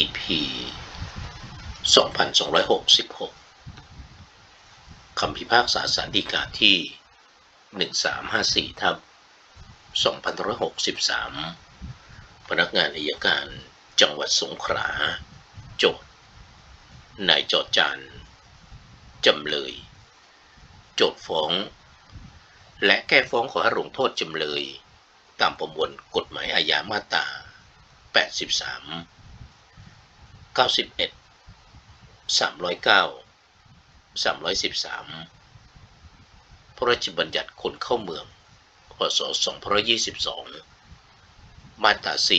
EP 2266 คำพิพากษาสารดีกาที่ 1354 ทับ2563 พนักงานอัยการจังหวัดสงขลา โจทย์นายจอจานจำเลย โจทย์ฟ้อง และแก้ฟ้องขอให้ลงโทษจำเลย ตามประมวลกฎหมายอาญามาตรา83 91 309 313 พระราชบัญญัติคนเข้าเมือง พศ 2522 มาตรา 4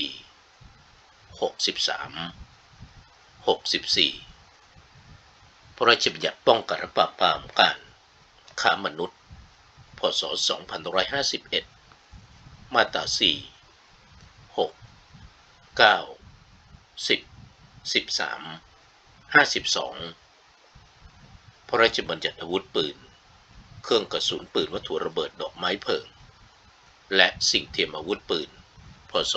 63 64 พระราชบัญญัติป้องกันและปราบปรามการค้ามนุษย์ พศ 2551 มาตรา 4 6 9 10 13 52 พระราชบัญญัติอาวุธปืน เครื่องกระสุนปืนวัตถุระเบิดดอกไม้เพลิง และสิ่งเทียมอาวุธปืน พศ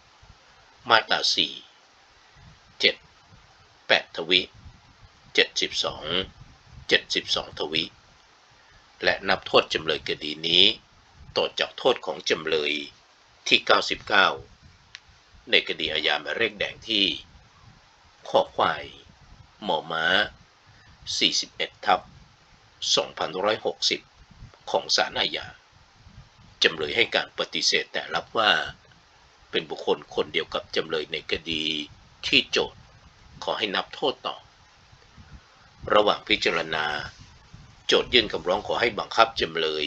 2490 มาตรา 4 7 8 ทวิ 72 72 ทวิ และนับโทษจำเลยคดีนี้ ต่อจากโทษของจำเลยที่ 99 ในคดีอาญาหมายเลขแดงที่ขอควายหมอม้า 41 ทับ 2560 ของศาลอาญาจำเลยให้การปฏิเสธแต่รับว่า เป็นบุคคลคนเดียวกับจำเลยในคดีที่โจทย์ขอให้นับโทษต่อ ระหว่างพิจารณา โจทยื่นคำร้องขอให้บังคับจำเลย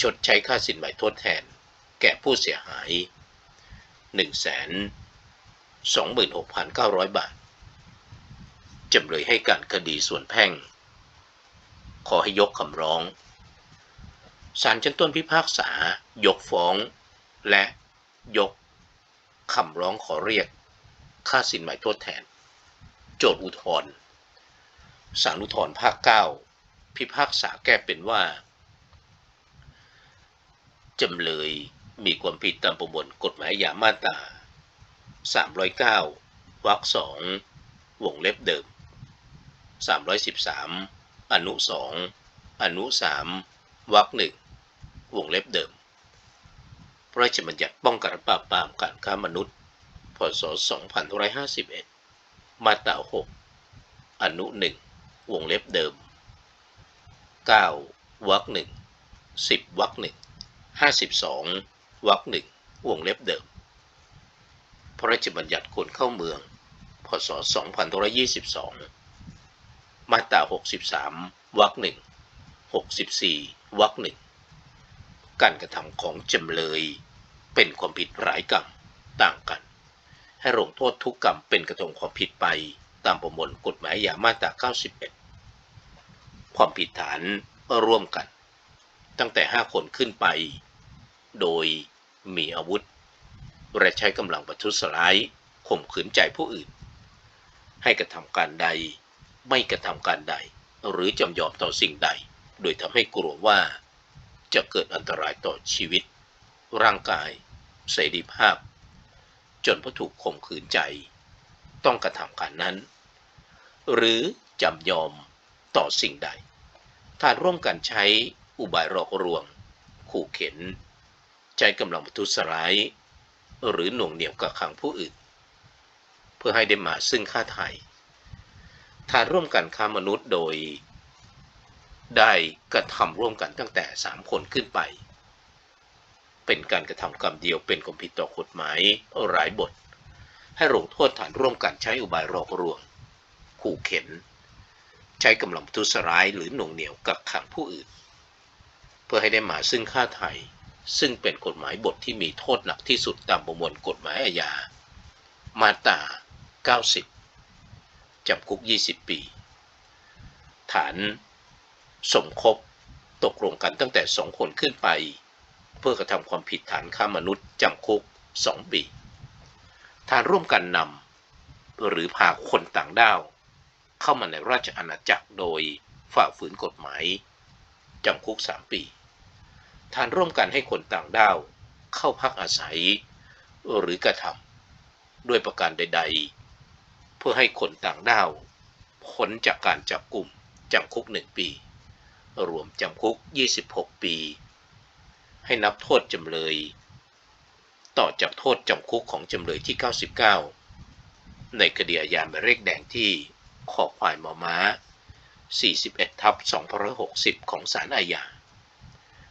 ชดใช้ค่าสินไหมทดแทน แก่ผู้เสียหาย 126,900 บาท จำเลยให้การคดีส่วนแพ่ง ขอให้ยกคำร้อง ศาลชั้นต้นพิพากษา ยกฟ้อง และยกคำร้องขอเรียก ค่าสินไหมทดแทน โจทย์อุทธรณ์ศาลอุทธรภาค 9 พิพากษาแก้เป็นว่า จำเลย มีความผิดตามประมวลกฎหมายอาญามาตรา309วรรคสองวงเล็บเดิม 313 อนุ 2 อนุ 3วรรคหนึ่งวงเล็บเดิม พระราชบัญญัติป้องกันปราบปรามการค้ามนุษย์ พศ 2551 มาตรา 6 อนุ 1 วงเล็บเดิม 9วรรคหนึ่ง10วรรคหนึ่ง52 วรรคหนึ่งวงเล็บเดิม พระราชบัญญัติคนเข้าเมือง พศ 2522 มาตรา 63 วรรคหนึ่ง 64 วรรคหนึ่ง การกระทำของจำเลยเป็นความผิดหลายกรรมต่างกัน ให้ลงโทษทุกกรรมเป็นกระทำความผิดไปตามประมวลกฎหมายอาญามาตรา 91 ความผิดฐานร่วมกัน ตั้งแต่ 5 คนขึ้นไป โดย มีอาวุธ และใช้กำลังประทุษร้ายข่มขืนใจผู้อื่น ให้กระทำการใด ไม่กระทำการใด หรือจำยอมต่อสิ่งใด โดยทำให้กลัวว่า จะเกิดอันตรายต่อชีวิต ร่างกาย เสรีภาพ จนผู้ถูกข่มขืนใจ ต้องกระทำการนั้น หรือจำยอมต่อสิ่งใดถ้าร่วมกันใช้อุบายหลอกลวง ขู่เข็น ใช้กำลังประทุษร้าย หรือหน่วงเหนี่ยวกักขังผู้อื่น เพื่อให้ได้มาซึ่งค่าไทยถ้าร่วมกันค้ามนุษย์โดย ได้กระทำร่วมกันตั้งแต่ 3 คนขึ้นไป เป็นการกระทำกรรมเดียวเป็นความผิดต่อกฎหมายหลายบท ให้ลงโทษฐานร่วมกันใช้อุบายหลอกลวง ขู่เข็น ใช้กำลังประทุษร้ายหรือหน่วงเหนี่ยวกักขังผู้อื่น เพื่อให้ได้มาซึ่งค่าไทย ซึ่งเป็นกฎหมายบทที่มีโทษหนักที่สุดตามประมวลกฎหมายอาญา มาตรา 90 จำคุก 20 ปี ฐาน สมคบ ตกลงกันตั้งแต่2คนขึ้นไป เพื่อกระทำความผิดฐานฆ่ามนุษย์จำคุก 2 ปี ฐานร่วมกันนำหรือพาคนต่างด้าว เข้ามาในราชอาณาจักรโดยฝ่าฝืนกฎหมายจำคุก 3 ปี ฐานร่วมกันให้คนต่างด้าว เข้าพักอาศัย หรือกระทำด้วยประการใด ๆ เพื่อให้คนต่างด้าวพ้นจากการจับกลุ่มจำคุกหนึ่งปี รวมจำคุก 26 ปี ให้นับโทษจำเลย ต่อจากโทษจำคุกของจำเลยที่ 99 ในคดีอาญาหมายเลขแดงที่ขอควายมอม้า 41ทับ260 ของศาลอาญา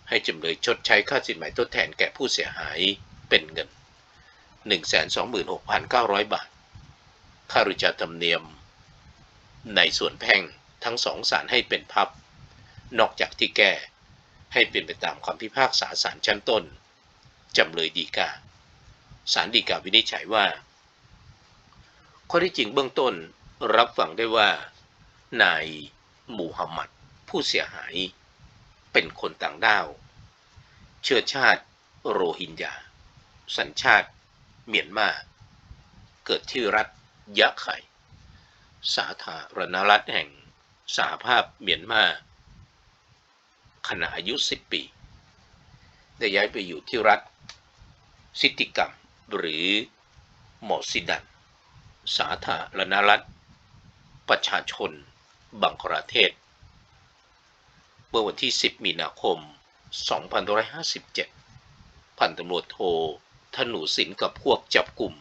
ให้จำเลยชดใช้ค่าสินไหมทดแทนแก่ผู้เสียหายเป็นเงิน 126,900 บาท ค่าริจาธรรมเนียม ในส่วนแพ่งทั้งสองศาลให้เป็นพับ นอกจากที่แก้ให้เป็นไปตามคำพิพากษาศาลชั้นต้น จำเลยดีกาศาลฎีกาวินิจฉัยว่า ข้อที่จริงเบื้องต้นรับฟังได้ว่า นายมูฮัมหมัดผู้เสียหาย เป็นคนต่างด้าว เชื้อชาติโรฮิงญา สัญชาติเมียนมา เกิดที่รัฐยะไข่ สาธารณรัฐแห่งสหภาพเมียนมา ขณะอายุ 10 ปี ได้ย้ายไปอยู่ที่รัฐซิติกัมหรือหมอซิดัน สาธารณรัฐ ประชาชนบังคลาเทศ เมื่อวันที่ 10 มีนาคม 2557 พันตำรวจโทธนูสินกับพวกจับกลุ่ม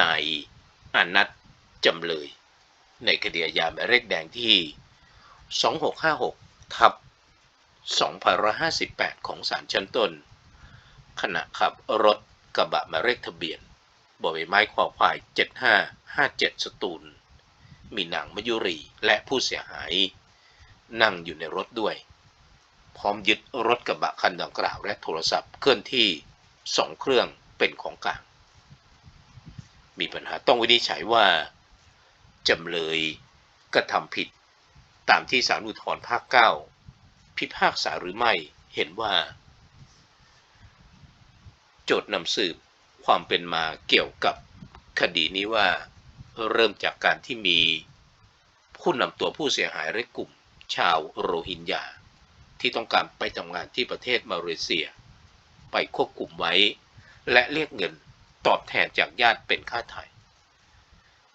นายอานัทจำเลย ในคดีอาญาหมายเลขแดงที่ 2656 ทับ 2558 ของศาลชั้นต้น ขณะขับรถกระบะหมายเลขทะเบียนบอใบไม้ขอควาย 7557 สตูล มีนางมยุรีและผู้เสียหาย นั่งอยู่ในรถด้วย พร้อมยึดรถกระบะคันดังกล่าวและโทรศัพท์เคลื่อนที่สองเครื่องเป็นของกลาง มีปัญหาต้องวินิจฉัยว่า จำเลยกระทำผิดตามที่ศาลอุทธรภาค 9 พิพากษาหรือไม่เห็นว่า โจทย์นำสืบความเป็นมาเกี่ยวกับคดีนี้ว่าเริ่มจากการที่มีผู้นำตัวผู้เสียหายและกลุ่ม ชาวโรฮิงญาที่ต้องการไปทำงานที่ประเทศมาเลเซีย ไปควบคุมไว้ และเรียกเงินตอบแทนจากญาติเป็นค่าไถ่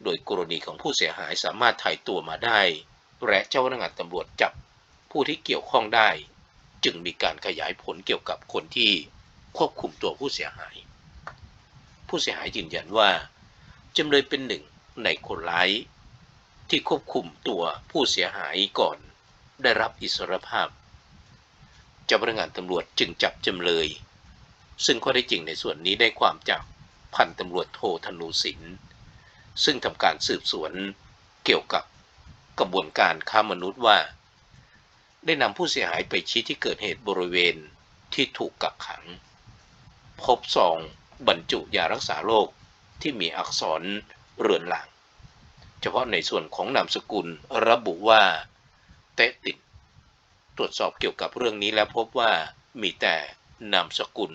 โดยกรณีของผู้เสียหายสามารถถ่ายตัวมาได้ และเจ้าพนักงานตำรวจจับผู้ที่เกี่ยวข้องได้ จึงมีการขยายผลเกี่ยวกับคนที่ควบคุมตัวผู้เสียหาย ผู้เสียหายยืนยันว่าจำเลยเป็นหนึ่งในคนร้ายที่ควบคุมตัวผู้เสียหายก่อน ได้รับอิสรภาพ เจ้าพนักงานตำรวจจึงจับจำเลย ซึ่งข้อได้จริงในส่วนนี้ได้ความจากพันตำรวจโทธนูสิน ซึ่งทำการสืบสวนเกี่ยวกับกระบวนการค้ามนุษย์ว่า ได้นำผู้เสียหายไปชี้ที่เกิดเหตุบริเวณที่ถูกกักขัง พบซองบรรจุยารักษาโรคที่มีอักษรเรือนหลัง เฉพาะในส่วนของนามสกุลระบุว่า เตะติด ตรวจสอบเกี่ยวกับเรื่องนี้แล้วพบว่ามีแต่นามสกุล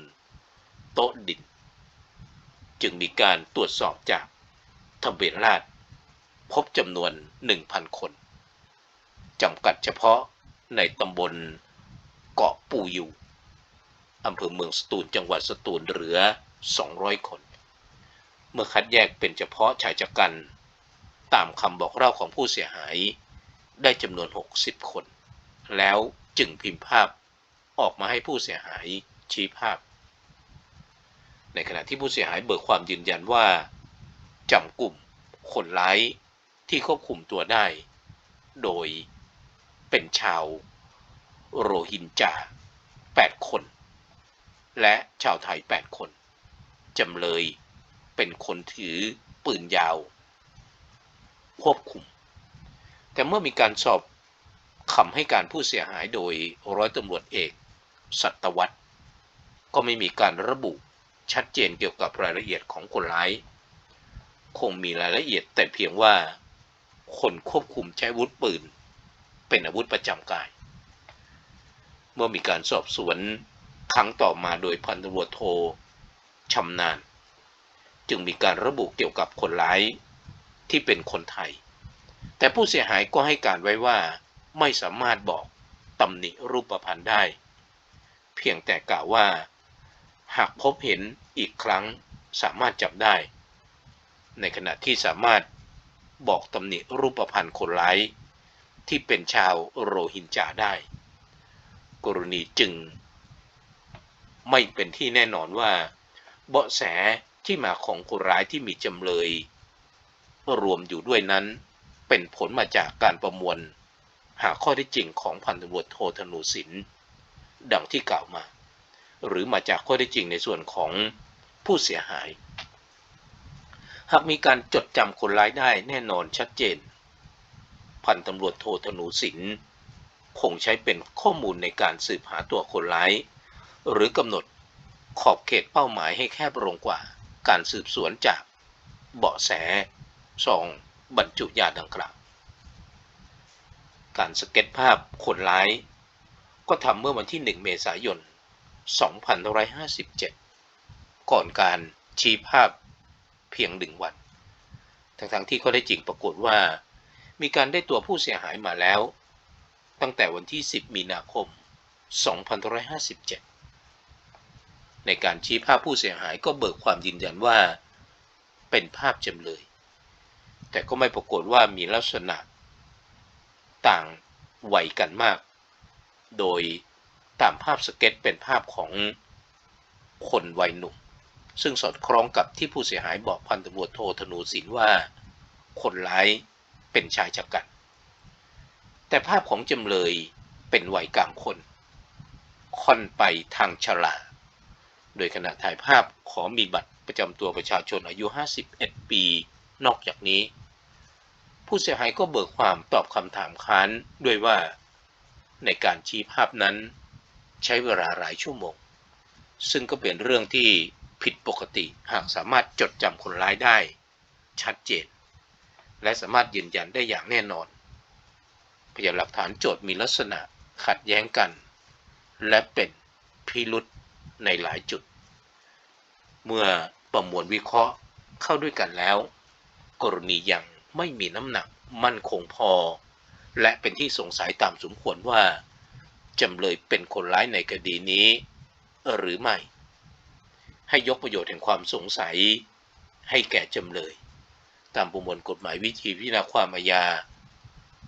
โต๊ะดิน จึงมีการตรวจสอบจากทะเบียนราษพบจำนวน 1,000 คนจำกัดเฉพาะในตำบลเกาะปูยูอำเภอเมืองสตูลจังหวัดสตูลเหลือ 200 คน เมื่อคัดแยกเป็นเฉพาะชายจักัน ตามคำบอกเล่าของผู้เสียหาย ได้จำนวน 60 คน แล้วจึงพิมพ์ภาพออกมาให้ผู้เสียหายชี้ภาพ ในขณะที่ผู้เสียหายเบิกความยืนยันว่าจำกลุ่มคนร้ายที่ควบคุมตัวได้ โดยเป็นชาวโรฮินจา 8 คน และชาวไทย 8 คนจำเลยเป็นคนถือปืนยาว ควบคุม แต่เมื่อมีการสอบคำให้การผู้เสียหายโดยร้อยตำรวจเอกสัตวัตก็ไม่มีการระบุชัดเจนเกี่ยวกับรายละเอียดของคนร้าย คงมีรายละเอียดแต่เพียงว่า คนควบคุมใช้อาวุธปืน เป็นอาวุธประจำกาย เมื่อมีการสอบสวนครั้งต่อมาโดยพันตำรวจโทชำนาญ จึงมีการระบุเกี่ยวกับคนร้ายที่เป็นคนไทย แต่ผู้เสียหายก็ให้การไว้ว่า ไม่สามารถบอกตำหนิรูปพันธ์ได้ เพียงแต่กล่าวว่า หากพบเห็นอีกครั้งสามารถจับได้ ในขณะที่สามารถบอกตำหนิรูปพันธ์คนร้ายที่เป็นชาวโรฮิงญาได้ กรณีจึง ไม่เป็นที่แน่นอนว่า เบาะแสที่มาของคนร้ายที่มีจำเลย รวมอยู่ด้วยนั้น เป็นผลมาจากการประมวล หาข้อท็จจริงของพันตำรวจโทธนูสิน ดังที่กล่าวมา หรือมาจากข้อท็จจริงในส่วนของผู้เสียหาย หากมีการจดจำคนร้ายได้แน่นอนชัดเจน พันตำรวจโทธนูสิน คงใช้เป็นข้อมูลในการสืบหาตัวคนร้าย หรือกำหนดขอบเขตเป้าหมายให้แคบลงกว่า การสืบสวนจากเบาะแสซอง บรรจุยาดังกล่าว การสเก็ตภาพคนร้าย ก็ทำเมื่อวันที่ 1 เมษายน 2557 ก่อนการชี้ภาพเพียงหนึ่งวัน ทั้งๆที่ก็ได้จริงปรากฏว่า มีการได้ตัวผู้เสียหายมาแล้ว ตั้งแต่วันที่ 10 มีนาคม 2557 ในการชี้ภาพผู้เสียหายก็เบิกความยืนยันว่า เป็นภาพจำเลย แต่ก็ไม่ปรากฏว่ามีลักษณะ ต่างวัยกันมาก โดยตามภาพสเก็ตเป็นภาพของคนวัยหนุ่ม ซึ่งสอดคล้องกับที่ผู้เสียหายบอกพันตำรวจโทธนูสินว่า คนร้ายเป็นชายชะกัน แต่ภาพของจำเลยเป็นวัยกลางคน ค่อนไปทางชราโดยขณะถ่ายภาพขอมีบัตรประจำตัวประชาชนอายุ 51 ปี นอกจากนี้ ผู้เสียหายก็เบิกความตอบคำถามค้านด้วยว่า ในการชี้ภาพนั้น ใช้เวลาหลายชั่วโมง ซึ่งก็เป็นเรื่องที่ผิดปกติหากสามารถจดจำคนร้ายได้ ชัดเจน และสามารถยืนยันได้อย่างแน่นอน พยานหลักฐานโจทย์มีลักษณะขัดแย้งกัน และเป็นพิรุษในหลายจุด เมื่อประมวลวิเคราะห์เข้าด้วยกันแล้ว กรณียัง ไม่มีน้ำหนักมั่นคงพอ และเป็นที่สงสัยตามสมควรว่าจำเลยเป็นคนร้ายในคดีนี้ หรือไม่ ให้ยกประโยชน์แห่งความสงสัย ให้แก่จำเลย ตามประมวลกฎหมายวิธีพิจารณาความอาญา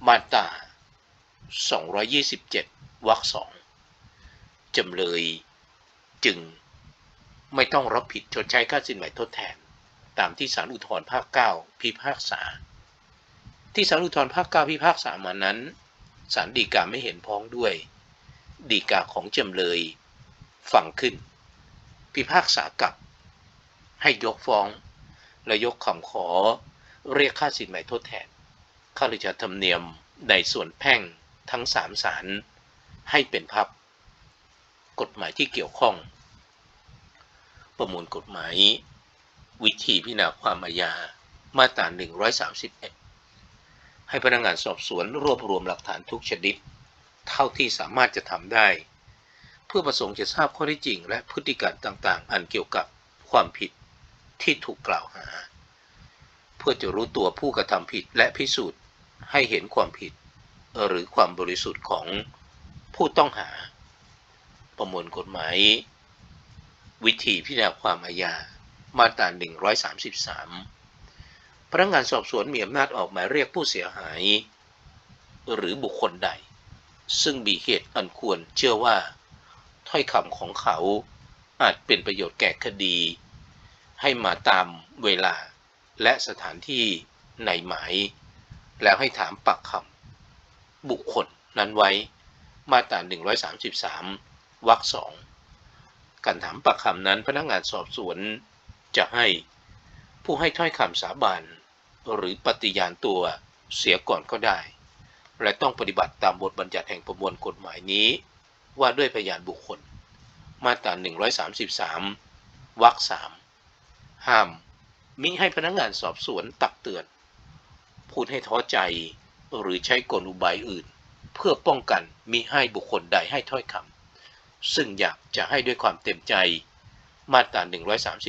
มาตรา227วรรคสองจำเลยจึงไม่ต้องรับผิดชดใช้ค่าสินไหมทดแทน ตามที่ศาลอุทธรภาค 9 พิพากษา ที่ศาลอุทธรภาค9พิพากษามานั้นศาลฎีกาไม่เห็นพ้องด้วยฎีกาของจำเลยฟังขึ้น พิพากษากลับ ให้ยกฟ้อง และยกคำขอเรียกค่าสินไหมทดแทนข้าราชธรรมเนียมในส่วนแพ่งทั้งสามศาลให้เป็นพับ กฎหมายที่เกี่ยวข้อง ประมวลกฎหมาย วิธีพิจารณาความอาญามาตรา131 ให้พนักงานสอบสวนรวบรวมหลักฐานทุกชนิด เท่าที่สามารถจะทำได้ เพื่อประสงค์จะทราบข้อเท็จจริง และพฤติการต่างๆ อันเกี่ยวกับความผิดที่ถูกกล่าวหา เพื่อจะรู้ตัวผู้กระทำผิดและพิสูจน์ให้เห็นความผิด หรือความบริสุทธิ์ของผู้ต้องหา ประมวลกฎหมาย วิธีพิจารณาความอาญามาตรา133 พนักงานสอบสวนมีอำนาจออกหมายเรียกผู้เสียหาย หรือบุคคลใด ซึ่งมีเหตุอันควรเชื่อว่า ถ้อยคำของเขาอาจเป็นประโยชน์แก่คดี ให้มาตามเวลาและสถานที่ในหมาย แล้วให้ถามปักคำบุคคลนั้นไว้มาตรา 133 วรรคสองการถามปักคำนั้นพนักงานสอบสวนจะให้ผู้ให้ถ้อยคำสาบาน หรือปฏิญาณตัวเสียก่อนก็ได้ และต้องปฏิบัติตามบทบัญญัติแห่งประมวลกฎหมายนี้ ว่าด้วยพยานบุคคล มาตรา 133 วรรคสามห้ามมิให้พนักงานสอบสวนตักเตือน พูดให้ท้อใจหรือใช้กลอุบายอื่น เพื่อป้องกันมิให้บุคคลใดให้ถ้อยคำซึ่งอยากจะให้ด้วยความเต็มใจ มาตรา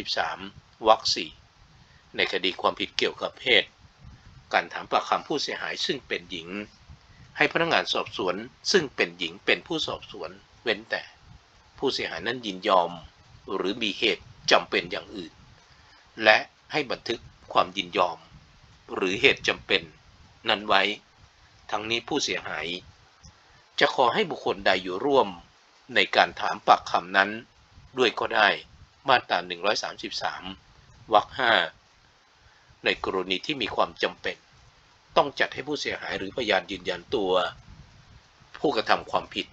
133 วรรคสี่ ในคดีความผิดเกี่ยวกับเพศ การถามปากคำผู้เสียหายซึ่งเป็นหญิง ให้พนักงานสอบสวนซึ่งเป็นหญิงเป็นผู้สอบสวน เว้นแต่ ผู้เสียหายนั้นยินยอม หรือมีเหตุจำเป็นอย่างอื่น และให้บันทึกความยินยอม หรือเหตุจำเป็น นั้นไว้ ทั้งนี้ผู้เสียหาย จะขอให้บุคคลใดอยู่ร่วมในการถามปากคำนั้น ด้วยก็ได้มาตรา133วรรค5 ในกรณีที่มีความจำเป็น ต้องจัดให้ผู้เสียหายหรือพยานยืนยันตัว ผู้กระทำความผิด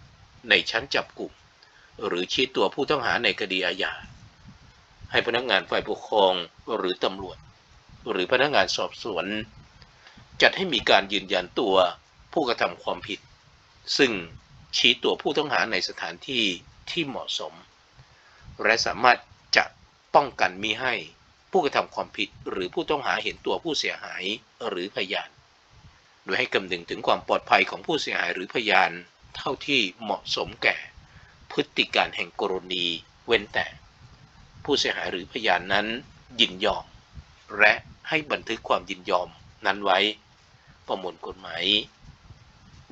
ในชั้นจับกลุ่ม หรือชี้ตัวผู้ต้องหาในคดีอาญาให้พนักงานฝ่ายปกครองหรือตำรวจ หรือพนักงานสอบสวน จัดให้มีการยืนยันตัวผู้กระทำความผิด ซึ่งชี้ตัวผู้ต้องหาในสถานที่ที่เหมาะสม และสามารถจะป้องกันมิให้ ผู้กระทำความผิดหรือผู้ต้องหาเห็นตัวผู้เสียหายหรือพยาน โดยให้คำนึงถึงความปลอดภัยของผู้เสียหายหรือพยาน เท่าที่เหมาะสมแก่ พฤติการแห่งกรณี เว้นแต่ ผู้เสียหายหรือพยานนั้น ยินยอม และให้บันทึกความยินยอมนั้นไว้ ประมวลกฎหมาย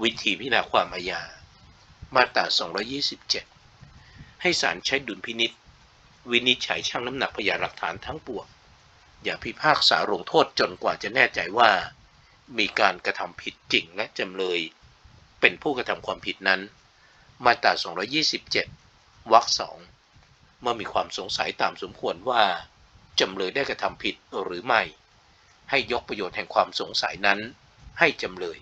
วิธีพิจารณาความอาญา มาตรา 227 ให้ศาลใช้ดุลพินิษ วินิจฉัยชั่งน้ำหนักพยานหลักฐานทั้งปวงอย่าพิพากษาลงโทษจนกว่าจะแน่ใจว่า มีการกระทำผิดจริงและจำเลย เป็นผู้กระทำความผิดนั้น มาตรา 227 วรรคสองเมื่อมีความสงสัยตามสมควรว่า จำเลยได้กระทำผิดหรือไม่ ให้ยกประโยชน์แห่งความสงสัยนั้น ให้จำเลย